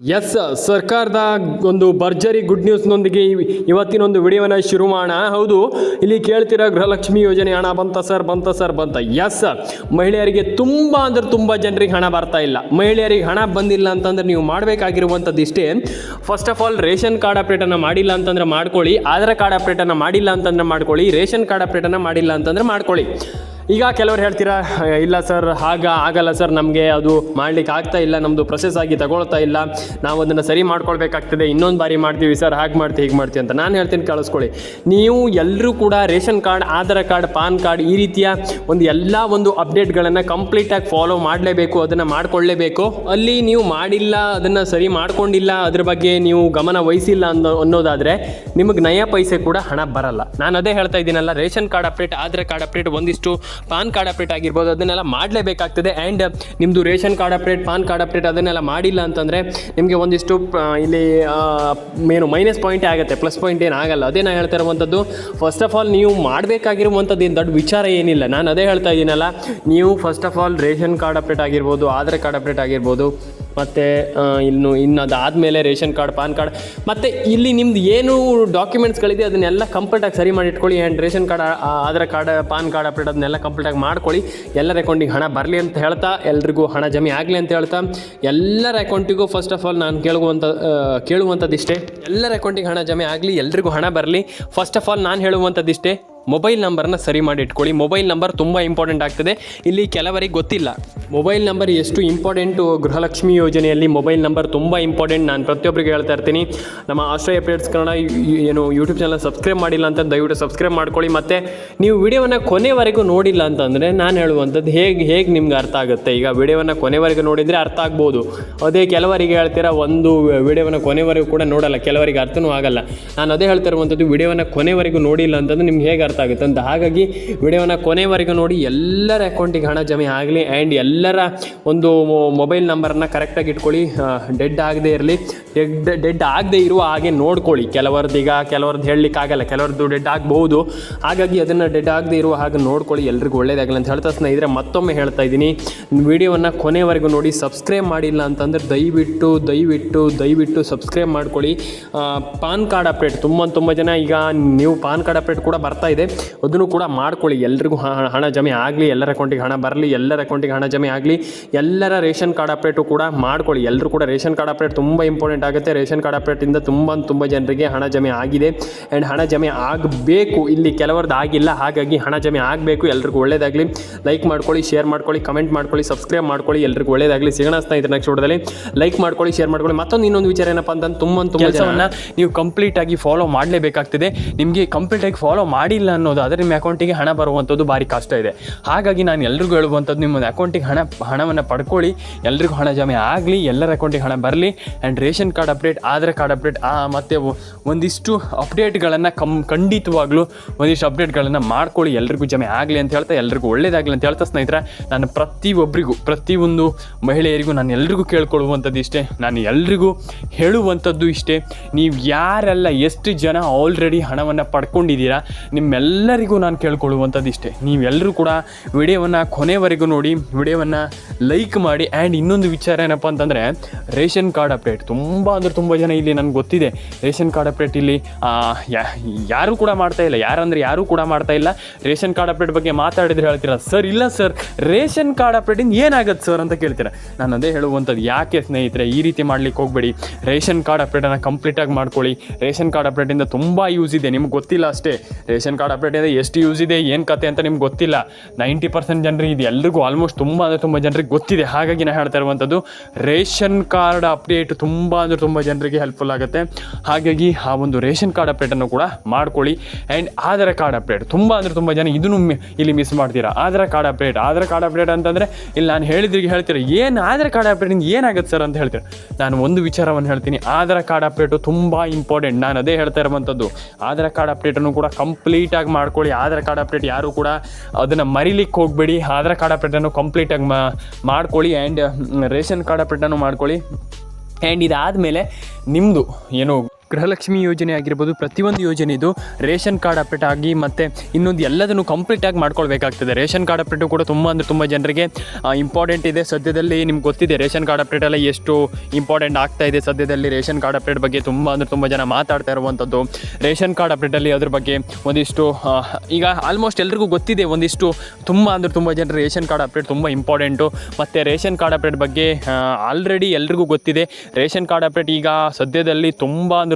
S, ಸರ್ಕಾರದ ಒಂದು ಭರ್ಜರಿ ಗುಡ್ ನ್ಯೂಸ್ನೊಂದಿಗೆ ಇವತ್ತಿನೊಂದು ವಿಡಿಯೋನ ಶುರು ಮಾಡೋಣ. ಹೌದು, ಇಲ್ಲಿ ಕೇಳ್ತಿರೋ ಗೃಹಲಕ್ಷ್ಮಿ ಯೋಜನೆ ಹಣ ಬಂತ ಸರ್ ಬಂತ ಸರ್, ಬಂತ. ಎಸ್, ಮಹಿಳೆಯರಿಗೆ ತುಂಬ ಅಂದ್ರೆ ತುಂಬ ಜನರಿಗೆ ಹಣ ಬರ್ತಾ ಇಲ್ಲ. ಮಹಿಳೆಯರಿಗೆ ಹಣ ಬಂದಿಲ್ಲ ಅಂತಂದ್ರೆ ನೀವು ಮಾಡಬೇಕಾಗಿರುವಂಥದ್ದು ಇಷ್ಟೇ. First of all ration card ಅಪ್ಡೇಟನ್ನು ಮಾಡಿಲ್ಲ ಅಂತಂದ್ರೆ ಮಾಡ್ಕೊಳ್ಳಿ. ಆಧಾರ್ ಕಾರ್ಡ್ ಅಪ್ಡೇಟನ್ನು ಮಾಡಿಲ್ಲ ಅಂತಂದ್ರೆ ಮಾಡ್ಕೊಳ್ಳಿ. ರೇಷನ್ ಕಾರ್ಡ್ ಅಪ್ಡೇಟನ್ನು ಮಾಡಿಲ್ಲ ಅಂತಂದ್ರೆ ಮಾಡ್ಕೊಳ್ಳಿ. ಈಗ ಕೆಲವರು ಹೇಳ್ತೀರಾ ಇಲ್ಲ ಸರ್, ಆಗ ಆಗಲ್ಲ ಸರ್, ನಮಗೆ ಅದು ಮಾಡ್ಲಿಕ್ಕೆ ಆಗ್ತಾ ಇಲ್ಲ ನಮ್ಮದು ಪ್ರೊಸೆಸ್ ಆಗಿ ತಗೊಳ್ತಾ ಇಲ್ಲ, ನಾವು ಅದನ್ನು ಸರಿ ಮಾಡ್ಕೊಳ್ಬೇಕಾಗ್ತದೆ, ಇನ್ನೊಂದು ಬಾರಿ ಮಾಡ್ತೀವಿ ಸರ್, ಹಾಗೆ ಮಾಡ್ತೀವಿ, ಹೀಗೆ ಮಾಡ್ತೀವಿ ಅಂತ. ನಾನು ಹೇಳ್ತೀನಿ ಕಳಿಸ್ಕೊಳ್ಳಿ. ನೀವು ಎಲ್ಲರೂ ಕೂಡ ration card, Aadhaar card, PAN card ಈ ರೀತಿಯ ಒಂದು ಎಲ್ಲ ಒಂದು ಅಪ್ಡೇಟ್ಗಳನ್ನು ಕಂಪ್ಲೀಟಾಗಿ ಫಾಲೋ ಮಾಡಲೇಬೇಕು, ಅದನ್ನು ಮಾಡ್ಕೊಳ್ಳೇಬೇಕು. ಅಲ್ಲಿ ನೀವು ಮಾಡಿಲ್ಲ, ಅದನ್ನು ಸರಿ ಮಾಡ್ಕೊಂಡಿಲ್ಲ, ಅದ್ರ ಬಗ್ಗೆ ನೀವು ಗಮನ ವಹಿಸಿಲ್ಲ ಅನ್ನೋ, ಅನ್ನೋದಾದರೆ ನಿಮಗೆ ನಯ ಪೈಸೆ ಕೂಡ ಹಣ ಬರಲ್ಲ. ನಾನು ಅದೇ ಹೇಳ್ತಾ ಇದ್ದೀನಲ್ಲ, ration card update, Aadhaar card update ಒಂದಿಷ್ಟು ಪಾನ್ ಕಾರ್ಡ್ ಅಪ್ಡೇಟ್ ಆಗಿರ್ಬೋದು, ಅದನ್ನೆಲ್ಲ ಮಾಡಲೇಬೇಕಾಗ್ತದೆ. ಆ್ಯಂಡ್ ನಿಮ್ಮದು ration card update, PAN card update ಅದನ್ನೆಲ್ಲ ಮಾಡಿಲ್ಲ ಅಂತಂದರೆ ನಿಮಗೆ ಒಂದಿಷ್ಟು ಇಲ್ಲಿ ಏನು ಮೈನಸ್ ಪಾಯಿಂಟೇ ಆಗುತ್ತೆ ಪ್ಲಸ್ ಪಾಯಿಂಟ್ ಏನು ಆಗಲ್ಲ. ಅದೇ ನಾನು ಹೇಳ್ತಾ ಇರುವಂಥದ್ದು ಫಸ್ಟ್ ಆಫ್ ಆಲ್ ನೀವು ಮಾಡಬೇಕಾಗಿರುವಂಥದ್ದು ಏನು ದೊಡ್ಡ ವಿಚಾರ ಏನಿಲ್ಲ. ನಾನು ಅದೇ ಹೇಳ್ತಾ ಇದ್ದೀನಲ್ಲ, ನೀವು first of all ration card update ಆಗಿರ್ಬೋದು, ಆಧಾರ್ ಕಾರ್ಡ್ ಅಪ್ಡೇಟ್ ಆಗಿರ್ಬೋದು ಮತ್ತು ಇನ್ನು ಇನ್ನು ಅದಾದಮೇಲೆ ರೇಷನ್ ಕಾರ್ಡ್, ಪಾನ್ ಕಾರ್ಡ್. ಮತ್ತು ಇಲ್ಲಿ ನಿಮ್ದು ಏನು ಡಾಕ್ಯುಮೆಂಟ್ಸ್ಗಳಿದೆ ಅದನ್ನೆಲ್ಲ ಕಂಪ್ಲೀಟಾಗಿ ಸರಿ ಮಾಡಿ ಇಟ್ಕೊಳ್ಳಿ. And ration card Aadhaar card, PAN card update ಅದನ್ನೆಲ್ಲ ಕಂಪ್ಲೀಟಾಗಿ ಮಾಡ್ಕೊಳ್ಳಿ. ಎಲ್ಲರ ಅಕೌಂಟಿಗೆ ಹಣ ಬರಲಿ ಅಂತ ಹೇಳ್ತಾ, ಎಲ್ರಿಗೂ ಹಣ ಜಮೆ ಆಗಲಿ ಅಂತ ಹೇಳ್ತಾ, ಎಲ್ಲರ ಅಕೌಂಟಿಗೂ ಫಸ್ಟ್ ಆಫ್ ಆಲ್ ನಾನು ಕೇಳುವಂಥ ಕೇಳುವಂಥದ್ದು ಕೇಳುವಂಥದ್ದಿಷ್ಟೇ ಎಲ್ಲರ ಅಕೌಂಟಿಗೆ ಹಣ ಜಮೆ ಆಗಲಿ, ಎಲ್ರಿಗೂ ಹಣ ಬರಲಿ. ಫಸ್ಟ್ ಆಫ್ ಆಲ್ ನಾನು ಹೇಳುವಂಥದ್ದಿಷ್ಟೇ ಮೊಬೈಲ್ ನಂಬರ್ನ ಸರಿ ಮಾಡಿ ಇಟ್ಕೊಳ್ಳಿ. ಮೊಬೈಲ್ ನಂಬರ್ ತುಂಬ ಇಂಪಾರ್ಟೆಂಟ್ ಆಗ್ತದೆ. ಇಲ್ಲಿ ಕೆಲವರಿಗೆ ಗೊತ್ತಿಲ್ಲ. ಮೊಬೈಲ್ ನಂಬರ್ ಎಷ್ಟು ಇಂಪಾರ್ಟೆಂಟು ಗೃಹಲಕ್ಷ್ಮಿ ಯೋಜನೆಯಲ್ಲಿ ಮೊಬೈಲ್ ನಂಬರ್ ತುಂಬ ಇಂಪಾರ್ಟೆಂಟ್. ನಾನು ಪ್ರತಿಯೊಬ್ಬರಿಗೆ ಹೇಳ್ತಾ ಇರ್ತೀನಿ. ನಮ್ಮ ಆಶ್ರಯ ಅಪ್ಡೇಟ್ಸ್ ಕನ್ನಡ ಏನು ಯೂಟ್ಯೂಬ್ ಚಾನಲ್ ಸಬ್ಸ್ಕ್ರೈಬ್ ಮಾಡಿಲ್ಲ ಅಂತ ದಯವಿಟ್ಟು ಸಬ್ಸ್ಕ್ರೈಬ್ ಮಾಡ್ಕೊಳ್ಳಿ. ಮತ್ತು ನೀವು ವಿಡಿಯೋವನ್ನು ಕೊನೆವರೆಗೂ ನೋಡಿಲ್ಲ ಅಂತಂದರೆ ನಾನು ಹೇಳುವಂಥದ್ದು ಹೇಗೆ ಹೇಗೆ ನಿಮ್ಗೆ ಅರ್ಥ ಆಗುತ್ತೆ? ಈಗ ವಿಡಿಯೋವನ್ನು ಕೊನೆವರೆಗೂ ನೋಡಿದರೆ ಅರ್ಥ ಆಗ್ಬೋದು. ಅದೇ ಕೆಲವರಿಗೆ ಹೇಳ್ತೀರಾ, ಒಂದು ವಿಡಿಯೋವನ್ನು ಕೊನೆವರೆಗೂ ಕೂಡ ನೋಡಲ್ಲ. ಕೆಲವರಿಗೆ ಅರ್ಥನೂ ಆಗಲ್ಲ. ನಾನು ಅದೇ ಹೇಳ್ತಾ ಇರುವಂಥದ್ದು, ವಿಡಿಯೋವನ್ನು ಕೊನೆವರೆಗೂ ನೋಡಿಲ್ಲ ಅಂತಂದ್ರೆ ನಿಮ್ಗೆ ಹೇಗೆ ಅರ್ಥ ಆಗುತ್ತೆ ಅಂತ. ಹಾಗಾಗಿ ವಿಡಿಯೋನ ಕೊನೆವರೆಗೂ ನೋಡಿ, ಎಲ್ಲರ ಅಕೌಂಟಿಗೆ ಹಣ ಜಮೆ ಆಗಲಿ ಆ್ಯಂಡ್ ಎಲ್ಲರ ಒಂದು ಮೊಬೈಲ್ ನಂಬರನ್ನು ಕರೆಕ್ಟಾಗಿ ಇಟ್ಕೊಳ್ಳಿ. ಡೆಡ್ ಆಗದೆ ಇರಲಿ. ಡೆಡ್ ಡೆಡ್ ಆಗದೆ ಇರುವ ಹಾಗೆ ನೋಡ್ಕೊಳ್ಳಿ. ಕೆಲವರದ್ದು ಈಗ ಕೆಲವ್ರದ್ದು ಹೇಳಲಿಕ್ಕೆ ಆಗಲ್ಲ ಕೆಲವ್ರದ್ದು ಡೆಡ್ ಆಗಬಹುದು. ಹಾಗಾಗಿ ಅದನ್ನು ಡೆಡ್ ಆಗದೆ ಇರುವ ಹಾಗೆ ನೋಡ್ಕೊಳ್ಳಿ. ಎಲ್ರಿಗೂ ಒಳ್ಳೇದಾಗಲಿ ಅಂತ ಹೇಳ್ತಾ ಸ್ನೇಹಿತರೆ, ಮತ್ತೊಮ್ಮೆ ಹೇಳ್ತಾ ಇದ್ದೀನಿ. ವಿಡಿಯೋವನ್ನು ಕೊನೆವರೆಗೂ ನೋಡಿ ಸಬ್ಸ್ಕ್ರೈಬ್ ಮಾಡಿಲ್ಲ ಅಂತಂದರೆ ದಯವಿಟ್ಟು ದಯವಿಟ್ಟು ದಯವಿಟ್ಟು ಸಬ್ಸ್ಕ್ರೈಬ್ ಮಾಡ್ಕೊಳ್ಳಿ. ಪಾನ್ ಕಾರ್ಡ್ ಅಪ್ಡೇಟ್ ತುಂಬ ತುಂಬ ಜನ ಈಗ ನೀವು ಪಾನ್ ಕಾರ್ಡ್ ಅಪ್ಡೇಟ್ ಕೂಡ ಬರ್ತಾ ಇದೆ. ಅದನ್ನು ಕೂಡ ಮಾಡ್ಕೊಳ್ಳಿ. ಎಲ್ರಿಗೂ ಹಣ ಜಮೆ ಆಗಲಿ, ಎಲ್ಲರ ಅಕೌಂಟಿಗೆ ಹಣ ಬರಲಿ, ಎಲ್ಲರ ಅಕೌಂಟಿಗೆ ಹಣ ಜಮೆ ಆಗಲಿ, ಎಲ್ಲರ ರೇಷನ್ ಕಾರ್ಡ್ ಅಪ್ಡೇಟು ಕೂಡ ಮಾಡ್ಕೊಳ್ಳಿ. ಎಲ್ಲರೂ ಕೂಡ ರೇಷನ್ ಕಾರ್ಡ್ ಅಪ್ಡೇಟ್ ತುಂಬ ಇಂಪಾರ್ಟೆಂಟ್ ಆಗುತ್ತೆ. ರೇಷನ್ ಕಾರ್ಡ್ ಅಪ್ಡೇಟಿಂದ ತುಂಬ ತುಂಬ ಜನರಿಗೆ ಹಣ ಜಮೆ ಆಗಿದೆ. ಆ್ಯಂಡ್ ಹಣ ಜಮೆ ಆಗಬೇಕು. ಇಲ್ಲಿ ಕೆಲವರದ್ದು ಆಗಿಲ್ಲ, ಹಾಗಾಗಿ ಹಣ ಜಮೆ ಆಗಬೇಕು. ಎಲ್ರಿಗೂ ಒಳ್ಳೇದಾಗಲಿ. ಲೈಕ್ ಮಾಡ್ಕೊಳ್ಳಿ, ಶೇರ್ ಮಾಡ್ಕೊಳ್ಳಿ, ಕಮೆಂಟ್ ಮಾಡ್ಕೊಳ್ಳಿ, ಸಬ್ಸ್ಕ್ರೈಬ್ ಮಾಡ್ಕೊಳ್ಳಿ. ಎಲ್ರಿಗೂ ಒಳ್ಳೇದಾಗಲಿ. ಸಿಗೋಣ ಸ್ನೇಹಿತರೆ ನೆಕ್ಸ್ಟ್ ವಿಡಿಯೋದಲ್ಲಿ ಲೈಕ್ ಮಾಡ್ಕೊಳ್ಳಿ, ಶೇರ್ ಮಾಡ್ಕೊಳ್ಳಿ. ಮತ್ತೊಂದು ಇನ್ನೊಂದು ವಿಚಾರ ಏನಪ್ಪ ಅಂತಂದು ತುಂಬ ತುಂಬ ಕೆಲಸವನ್ನು ನೀವು ಕಂಪ್ಲೀಟಾಗಿ ಫಾಲೋ ಮಾಡಲೇಬೇಕಾಗ್ತದೆ. ನಿಮಗೆ ಕಂಪ್ಲೀಟಾಗಿ ಫಾಲೋ ಮಾಡಿಲ್ಲ ಅನ್ನೋದಾದರೆ ನಿಮ್ಮ ಅಕೌಂಟಿಗೆ ಹಣ ಬರುವಂಥದ್ದು ಭಾರಿ ಕಷ್ಟ ಇದೆ. ಹಾಗಾಗಿ ನಾನು ಎಲ್ರಿಗೂ ಹೇಳುವಂಥದ್ದು ನಿಮ್ಮ ಅಕೌಂಟಿಗೆ ಹಣ, ಹಣವನ್ನು ಪಡ್ಕೊಳ್ಳಿ. ಎಲ್ರಿಗೂ ಹಣ ಜಮೆ ಆಗಲಿ, ಎಲ್ಲರ ಅಕೌಂಟಿಗೆ ಹಣ ಬರಲಿ. And ration card update, Aadhaar card update ಮತ್ತು ಒಂದಿಷ್ಟು ಅಪ್ಡೇಟ್ಗಳನ್ನು ಕಮ್ ಖಂಡಿತವಾಗ್ಲೂ ಒಂದಿಷ್ಟು ಅಪ್ಡೇಟ್ಗಳನ್ನು ಮಾಡ್ಕೊಳ್ಳಿ. ಎಲ್ರಿಗೂ ಜಮೆ ಆಗಲಿ ಅಂತ ಹೇಳ್ತಾ, ಎಲ್ರಿಗೂ ಒಳ್ಳೇದಾಗಲಿ ಅಂತ ಹೇಳ್ತಾ ಸ್ನೇಹಿತರೆ, ನಾನು ಪ್ರತಿಯೊಬ್ಬರಿಗೂ ಪ್ರತಿಯೊಂದು ಮಹಿಳೆಯರಿಗೂ ನಾನು ಎಲ್ರಿಗೂ ಕೇಳ್ಕೊಳ್ಳುವಂಥದ್ದು ಇಷ್ಟೇ. ನಾನು ಎಲ್ರಿಗೂ ಹೇಳುವಂಥದ್ದು ಇಷ್ಟೇ. ನೀವು ಯಾರೆಲ್ಲ ಎಷ್ಟು ಜನ ಆಲ್ರೆಡಿ ಹಣವನ್ನು ಪಡ್ಕೊಂಡಿದ್ದೀರಾ ನಿಮ್ಮೆಲ್ಲರಿಗೂ ನಾನು ಕೇಳ್ಕೊಳ್ಳುವಂಥದ್ದು ಇಷ್ಟೇ ನೀವೆಲ್ಲರೂ ಕೂಡ ವಿಡಿಯೋವನ್ನು ಕೊನೆವರೆಗೂ ನೋಡಿ ವಿಡಿಯೋವನ್ನು ಲೈಕ್ ಮಾಡಿ ಆ್ಯಂಡ್ ಇನ್ನೊಂದು ವಿಚಾರ ಏನಪ್ಪ ಅಂತಂದರೆ, ರೇಷನ್ ಕಾರ್ಡ್ ಅಪ್ಡೇಟ್ ತುಂಬ ಅಂದರೆ ತುಂಬ ಜನ ಇಲ್ಲಿ ನನಗೆ ಗೊತ್ತಿದೆ. ರೇಷನ್ ಕಾರ್ಡ್ ಅಪ್ಡೇಟ್ ಇಲ್ಲಿ ಯಾರು ಕೂಡ ಮಾಡ್ತಾ ಇಲ್ಲ. ಯಾರಂದ್ರೆ ಯಾರೂ ಕೂಡ ಮಾಡ್ತಾ ಇಲ್ಲ. ರೇಷನ್ ಕಾರ್ಡ್ ಅಪ್ಡೇಟ್ ಬಗ್ಗೆ ಮಾತಾಡಿದ್ರೆ ಹೇಳ್ತೀರಾ? ಸರ್, ಇಲ್ಲ ಸರ್. ರೇಷನ್ ಕಾರ್ಡ್ ಅಪ್ಡೇಟಿಂದ ಏನಾಗುತ್ತೆ ಸರ್ ಅಂತ ಕೇಳ್ತೀರಾ? ನಾನು ಅದೇ ಹೇಳುವಂಥದ್ದು. ಯಾಕೆ ಸ್ನೇಹಿತರೆ, ಈ ರೀತಿ ಮಾಡ್ಲಿಕ್ಕೆ ಹೋಗಬೇಡಿ. ರೇಷನ್ ಕಾರ್ಡ್ ಅಪ್ಡೇಟನ್ನು ಕಂಪ್ಲೀಟಾಗಿ ಮಾಡ್ಕೊಳ್ಳಿ. ರೇಷನ್ ಕಾರ್ಡ್ ಅಪ್ಡೇಟಿಂದ ತುಂಬ ಯೂಸ್ ಇದೆ. ನಿಮ್ಗೆ ಗೊತ್ತಿಲ್ಲ ಅಷ್ಟೇ. ರೇಷನ್ ಕಾರ್ಡ್ ಅಪ್ಡೇಟಿಂದ ಎಷ್ಟು ಯೂಸ್ ಇದೆ, ಏನು ಕತೆ ಅಂತ ನಿಮ್ಗೆ ಗೊತ್ತಿಲ್ಲ. ನೈಂಟಿ ಪರ್ಸೆಂಟ್ ಜನರಿಗೆ ಇದು. ಎಲ್ರಿಗೂ ಆಲ್ಮೋಸ್ಟ್ ತುಂಬ ಅಂದರೆ ತುಂಬ ಜನರಿಗೆ ಗೊತ್ತಿದೆ. ಹಾಗಾಗಿ ನಾನು ಹೇಳ್ತಾ ಇರುವಂಥದ್ದು ರೇಷನ್ ಕಾರ್ಡ್ ಅಪ್ಡೇಟ್ ತುಂಬ ಅಂದರೆ ತುಂಬ ಜನರಿಗೆ ಹೆಲ್ಪ್ಫುಲ್ ಆಗುತ್ತೆ. ಹಾಗಾಗಿ ಆ ಒಂದು ರೇಷನ್ ಕಾರ್ಡ್ ಅಪ್ಡೇಟನ್ನು ಕೂಡ ಮಾಡ್ಕೊಳ್ಳಿ. ಆ್ಯಂಡ್ ಆಧಾರ್ ಕಾರ್ಡ್ ಅಪ್ಡೇಟ್ ತುಂಬ ಅಂದರೆ ತುಂಬ ಜನ ಇದನ್ನು ಮಿ- ಇಲ್ಲಿ ಮಿಸ್ ಮಾಡ್ತೀರಾ? Aadhaar card update Aadhaar card update ಅಂತಂದರೆ, ಇಲ್ಲಿ ನಾನು ಹೇಳಿದ್ರಿಗೆ ಹೇಳ್ತೀರಾ, ಏನು ಆಧಾರ್ ಕಾರ್ಡ್ ಅಪ್ಡೇಟಿಂದ ಏನಾಗುತ್ತೆ ಸರ್ ಅಂತ ಹೇಳ್ತೀರಾ? ನಾನು ಒಂದು ವಿಚಾರವನ್ನು ಹೇಳ್ತೀನಿ. ಆಧಾರ್ ಕಾರ್ಡ್ ಅಪ್ಡೇಟು ತುಂಬ ಇಂಪಾರ್ಟೆಂಟ್ ನಾನು ಅದೇ ಹೇಳ್ತಾ ಇರುವಂಥದ್ದು ಆಧಾರ್ ಕಾರ್ಡ್ ಅಪ್ಡೇಟನ್ನು ಕೂಡ ಕಂಪ್ಲೀಟಾಗಿ ಮಾಡ್ಕೊಳ್ಳಿ. ಆಧಾರ್ ಕಾರ್ಡ್ ಅಪ್ಡೇಟ್ ಯಾರು ಕೂಡ ಅದನ್ನು ಮರಿಲಿಕ್ಕೆ ಹೋಗಬೇಡಿ. ಆಧಾರ್ ಕಾರ್ಡ್ ಅಪ್ಡೇಟನ್ನು ಕಂಪ್ಲೀಟಾಗಿ ಮಾಡ್ಕೊಳ್ಳಿ ಆ್ಯಂಡ್ ರೇಷನ್ ಕಾರ್ಡ್ ಅಪ್ಡೇಟನ್ನು ಮಾಡ್ಕೊಳ್ಳಿ. ಆ್ಯಂಡ್ ಇದಾದಮೇಲೆ ನಿಮ್ಮದು ಏನು ಗೃಹಲಕ್ಷ್ಮಿ ಯೋಜನೆ ಆಗಿರ್ಬೋದು, ಪ್ರತಿಯೊಂದು ಯೋಜನೆ ಇದು ರೇಷನ್ ಕಾರ್ಡ್ ಅಪ್ಡೇಟ್ ಆಗಿ ಮತ್ತು ಇನ್ನೊಂದು ಎಲ್ಲದನ್ನು ಕಂಪ್ಲೀಟಾಗಿ ಮಾಡ್ಕೊಳ್ಬೇಕಾಗ್ತದೆ. ರೇಷನ್ ಕಾರ್ಡ್ ಅಪ್ಡೇಟು ಕೂಡ ತುಂಬ ಅಂದರೆ ತುಂಬ ಜನರಿಗೆ ಇಂಪಾರ್ಟೆಂಟ್ ಇದೆ. ಸದ್ಯದಲ್ಲಿ ನಿಮ್ಗೆ ಗೊತ್ತಿದೆ, ರೇಷನ್ ಕಾರ್ಡ್ ಅಪ್ಡೇಟ್ ಎಲ್ಲ ಎಷ್ಟು ಇಂಪಾರ್ಟೆಂಟ್ ಆಗ್ತಾ ಇದೆ. ಸದ್ಯದಲ್ಲಿ ರೇಷನ್ ಕಾರ್ಡ್ ಅಪ್ಡೇಟ್ ಬಗ್ಗೆ ತುಂಬ ಅಂದರೆ ತುಂಬ ಜನ ಮಾತಾಡ್ತಾ ಇರುವಂಥದ್ದು ರೇಷನ್ ಕಾರ್ಡ್ ಅಪ್ಡೇಟಲ್ಲಿ ಅದ್ರ ಬಗ್ಗೆ ಒಂದಿಷ್ಟು ಈಗ ಆಲ್ಮೋಸ್ಟ್ ಎಲ್ರಿಗೂ ಗೊತ್ತಿದೆ, ಒಂದಿಷ್ಟು ತುಂಬ ಅಂದರೆ ತುಂಬ ಜನರು ರೇಷನ್ ಕಾರ್ಡ್ ಅಪ್ಡೇಟ್ ತುಂಬ ಇಂಪಾರ್ಟೆಂಟು ಮತ್ತು ರೇಷನ್ ಕಾರ್ಡ್ ಅಪ್ಡೇಟ್ ಬಗ್ಗೆ ಆಲ್ರೆಡಿ ಎಲ್ರಿಗೂ ಗೊತ್ತಿದೆ. ರೇಷನ್ ಕಾರ್ಡ್ ಅಪ್ಡೇಟ್ ಈಗ ಸದ್ಯದಲ್ಲಿ ತುಂಬ ಅಂದರೆ